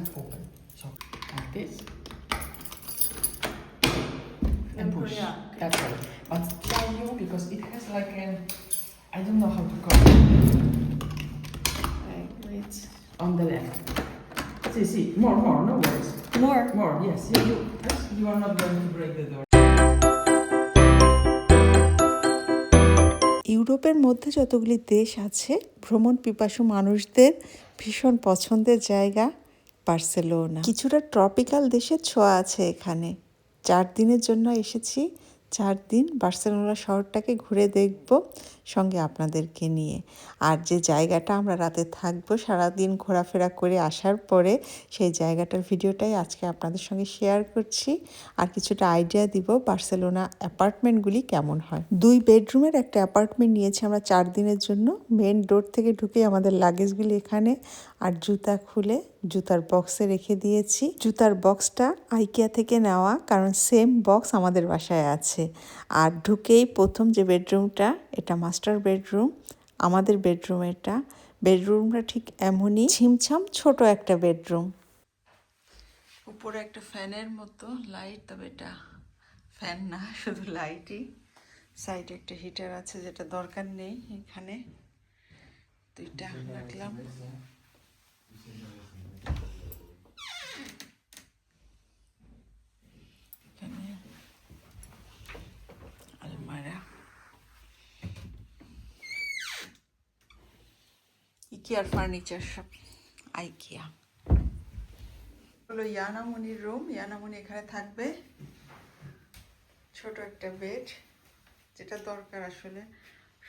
can't open. So like this. And And push. push, yeah. That's right. But try you because it has like an I don't know how to call it. Right, wait. On the left. See, see, more, more, no worries. More. More, yes. You, you, yes, you are not going to break the door. ইউরোপের মধ্যে যতগুলি দেশ আছে ভ্রমণ পিপাসু মানুষদের ভীষণ পছন্দের জায়গা বার্সেলোনা। কিছুটা ট্রপিক্যাল দেশের ছোঁয়া আছে এখানে। চার দিনের জন্য এসেছি। চার দিন বার্সেলোনা শহরটাকে ঘুরে দেখব সঙ্গে আপনাদেরকে নিয়ে। আর যে জায়গাটা আমরা রাতে থাকব, সারাদিন ঘোরাফেরা করে আসার পরে সেই জায়গাটার ভিডিওটাই আজকে আপনাদের সঙ্গে শেয়ার করছি। আর কিছুটা আইডিয়া দিব বার্সেলোনা অ্যাপার্টমেন্টগুলি কেমন হয়। দুই বেডরুমের একটা অ্যাপার্টমেন্ট নিয়েছি আমরা চার দিনের জন্য। মেন ডোর থেকে ঢুকে আমাদের লাগেজগুলি এখানে। আর জুতা খুলে জুতার বক্সে রেখে দিয়েছি। জুতার বক্সটা আইকিয়া থেকে নেওয়া কারণ সেম বক্স আমাদের বাসায় আছে। আর ঢুকেই প্রথম যে বেডরুমটা এটা মাস্টার বেডরুম আমাদের বেডরুম এটা। বেডরুমটা ঠিক এমনই ছিমছাম ছোট একটা বেডরুম উপরে একটা ফ্যানের মতো লাইট তবে এটা ফ্যান না শুধু লাইটই সাইডে একটা হিটার আছে যেটা দরকার নেই এখানে। তো এটা রাখলাম এখানে আলমারা ইকিয়ার ফার্নিচার সব আইকিয়া হলো ইয়ানামনির রুম ইয়ানামনি এখানে থাকবে। ছোট একটা বেড যেটা দরকার আসলে।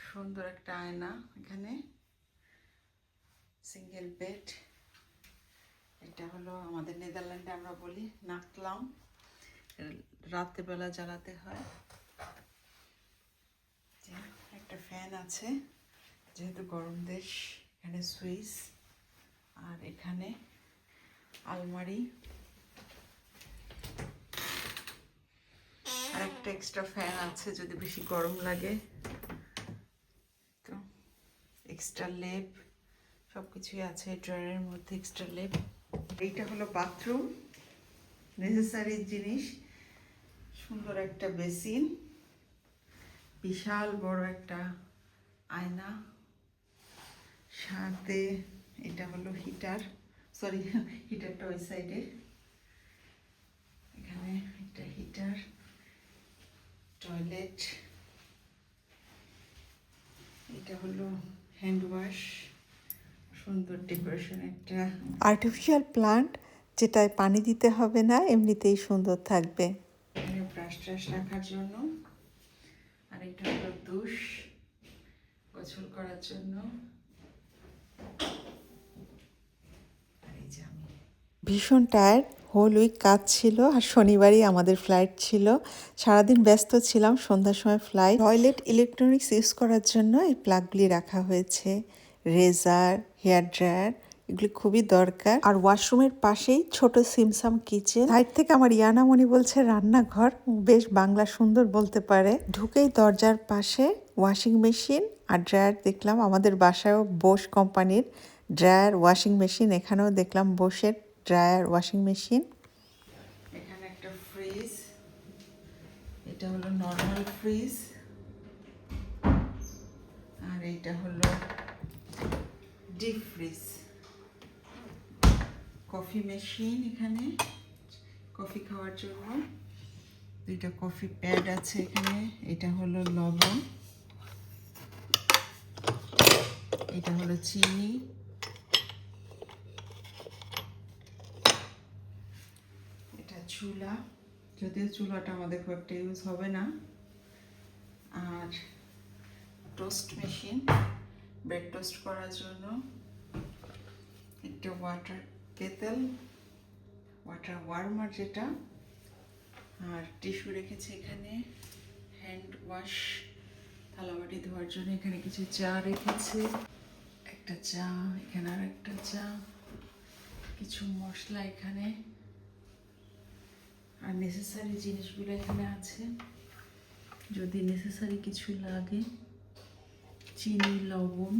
সুন্দর একটা আয়না এখানে। সিঙ্গেল বেড এটা হলো আমাদের নেদারল্যান্ডে আমরা বলি নাকলাম রাত্রেবেলা জ্বালাতে হয়। একটা ফ্যান আছে, যেহেতু গরম দেশ। এখানে সুইচ আর এখানে আলমারি। আর একটা এক্সট্রা ফ্যান আছে যদি বেশি গরম লাগে। তো এক্সট্রা লেপ সব কিছুই আছে ড্রয়ারের মধ্যে এক্সট্রা লেপ। এইটা হলো বাথরুম নেসেসারি জিনিস, সুন্দর একটা বেসিন, বিশাল বড় একটা আয়না। সাথে এটা হলো হিটার সরি হিটারটা ওই সাইডে এখানে একটা হিটার টয়লেট এটা হলো হ্যান্ড ওয়াশ সুন্দর ডেকোরেশন একটা। আর্টিফিশিয়াল প্লান্ট যেটায় পানি দিতে হবে না এমনিতেই সুন্দর থাকবে। ব্রাশ ট্রাশ রাখার জন্য। আর এটা হলো দুষ গোসল করার জন্য আর এই যে আমি ভীষণ টায়ার্ড হোল উইক কাজ ছিল আর শনিবারই আমাদের ফ্লাইট ছিল। সারাদিন ব্যস্ত ছিলাম, সন্ধ্যার সময় ফ্লাইট টয়লেট ইলেকট্রনিক্স ইউজ করার জন্য এই প্লাগগুলি রাখা হয়েছে। রেজার হেয়ার ড্রায়ার এগুলি খুবই দরকার। আর ওয়াশরুমের পাশেই ছোট সিমসাম কিচেন সাইড থেকে আমার ইয়ানামণি বলছে, রান্নাঘর বেশ বাংলা সুন্দর বলতে পারে। ঢুকেই দরজার পাশে ওয়াশিং মেশিন আর ড্রায়ার দেখলাম। আমাদের বাসায়ও বোস কোম্পানির ড্রায়ার ওয়াশিং মেশিন এখানেও দেখলাম বোসের ড্রায়ার ওয়াশিং মেশিন। এখানে একটা ফ্রিজ। এটা হলো নর্মাল ফ্রিজ। আর এইটা হলো ডিপ ফ্রিজ। কফি মেশিন এখানে। কফি খাওয়ার জন্য। দুইটা কফি প্যাড আছে এখানে। এটা হলো লবণ। এটা হলো চিনি এটা চুলা, যদিও চুলাটা আমাদের খুব একটা ইউজ হবে না। আর টোস্ট মেশিন ব্রেড টোস্ট করার জন্য একটা ওয়াটার কেতেল ওয়াটার ওয়ার্মার যেটা। আর টিস্যু রেখেছে এখানে হ্যান্ড ওয়াশ থালা থালাবাটি ধোয়ার জন্য এখানে কিছু চা রেখেছে। একটা চা, এখানে আর একটা চা, কিছু মশলা এখানে। আর নেসেসারি জিনিসগুলো এখানে আছে। যদি নেসেসারি কিছু লাগে, চিনি, লবণ,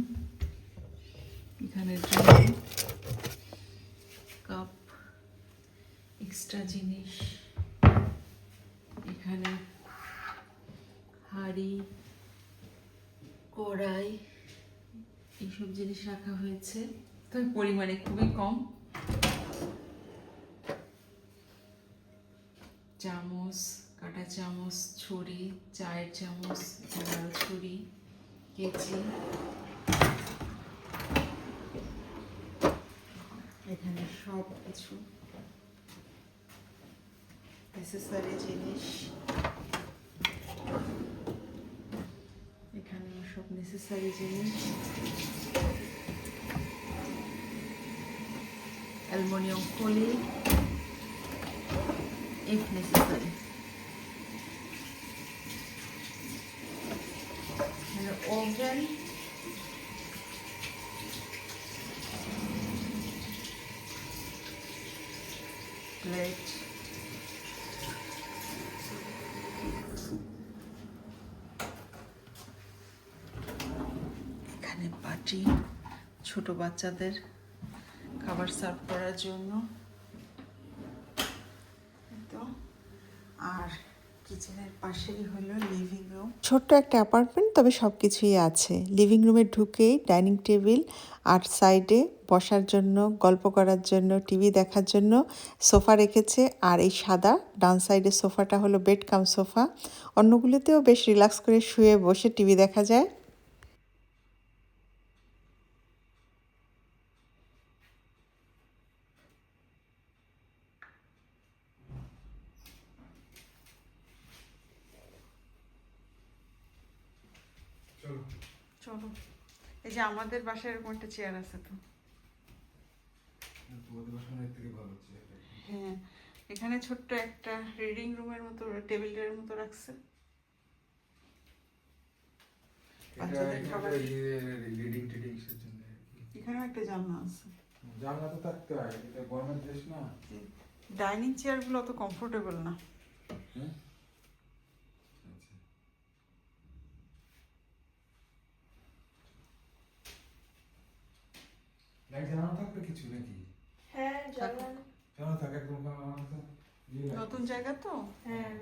এখানে কাপ এক্সট্রা জিনিস, এখানে হাঁড়ি, কড়াই, এইসব জিনিস রাখা হয়েছে। তবে পরিমাণে খুবই কম। চামচ, কাটা চামচ, ছুরি, চায়ের চামচ এখানে আরও ছুরি, কেচি। এখানে সব কিছু। নেসেসারি জিনিস। এখানে সব নেসেসারি জিনিস। Aluminium foil if necessary. An oven. Plate. এখানে বাটি ছোট বাচ্চাদের খাবার সার্ভ করার জন্য তো আর পাশেই হলো লিভিং রুম ছোট্ট একটা অ্যাপার্টমেন্ট তবে সব কিছুই আছে লিভিং রুমে ঢুকেই ডাইনিং টেবিল আর সাইডে বসার জন্য, গল্প করার জন্য টিভি দেখার জন্য সোফা রেখেছে। আর এই সাদা ডান সাইডের সোফাটা হলো বেড কাম সোফা। অন্যগুলোতেও বেশ রিল্যাক্স করে শুয়ে বসে টিভি দেখা যায় চলো চলো। এই যে আমাদের বাসায় এরকম একটা চেয়ার আছে তো। হ্যাঁ এখানে ছোট্ট একটা রিডিং রুমের মতো টেবিলের মতো রাখছে। একটা জানলা আছে। জানলা তো থাকতে হয় এটা গরমের দেশ না। ডাইনিং চেয়ারগুলো অত কমফোর্টেবল না। হ্যাঁ লাইট জ্বালানো থাকবে কিছু নাকি? হ্যাঁ জানান জ্বালানো থাকে একদম। নতুন জায়গা তো? হ্যাঁ।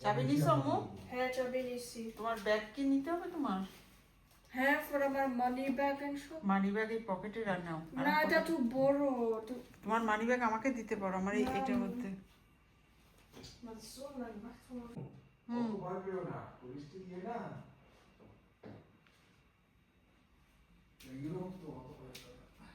চাবি নিছো আম্মু? হ্যাঁ চাবি নিছি। তোমার ব্যাগ কি নিতে হবে তোমার? হ্যাঁ ফর আমার মানি ব্যাগ এন্ড সব মানি ব্যাগ এই পকেটে রান্নাও না এটা তো বড় তোমার মানি ব্যাগ আমাকে দিতে পারো আমার এই এটার মধ্যে। হুম। না ইয়ে না। এগুলো তো অত ভয় পেও না।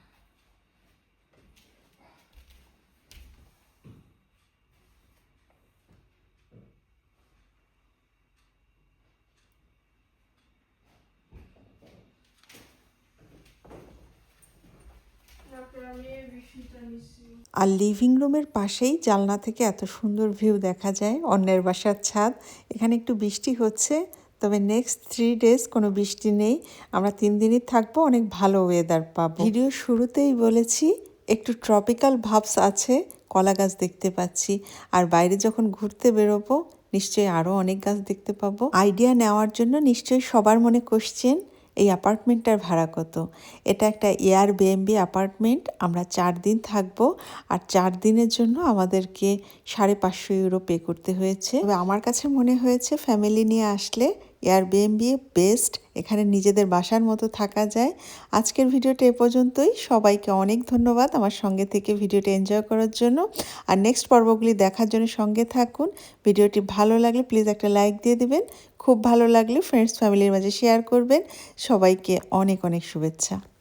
তারপর আমি এই বেশিটা নিছি আর লিভিং রুমের পাশেই জানলা থেকে এত সুন্দর ভিউ দেখা যায়। অন্যের বাসার ছাদ। এখানে একটু বৃষ্টি হচ্ছে, তবে নেক্সট থ্রি ডেজ কোনো বৃষ্টি নেই। আমরা তিন দিনই থাকব, অনেক ভালো ওয়েদার পাবো। ভিডিও শুরুতেই বলেছি, একটু ট্রপিক্যাল ভাবস আছে, কলা গাছ দেখতে পাচ্ছি। আর বাইরে যখন ঘুরতে বেরোবো, নিশ্চয়ই আরও অনেক গাছ দেখতে পাবো। আইডিয়া নেওয়ার জন্য নিশ্চয়ই সবার মনে কোশ্চেন এই অ্যাপার্টমেন্টটার ভাড়া কত? এটা একটা এয়ার বিএমবি অ্যাপার্টমেন্ট আমরা চার দিন থাকব আর চার দিনের জন্য আমাদেরকে সাড়ে পাঁচশো ইউরো পে করতে হয়েছে। আমার কাছে মনে হয়েছে ফ্যামিলি নিয়ে আসলে এয়ার বিএমবি বেস্ট এখানে নিজেদের বাসার মতো থাকা যায়। আজকের ভিডিওটা এ পর্যন্তই। সবাইকে অনেক ধন্যবাদ আমার সঙ্গে থেকে ভিডিওটি এনজয় করার জন্য। আর নেক্সট পর্বগুলি দেখার জন্য সঙ্গে থাকুন। ভিডিওটি ভালো লাগলে প্লিজ একটা লাইক দিয়ে দেবেন। খুব ভালো লাগলে ফ্রেন্ডস ফ্যামিলির মাঝে শেয়ার করবেন। সবাইকে অনেক অনেক শুভেচ্ছা।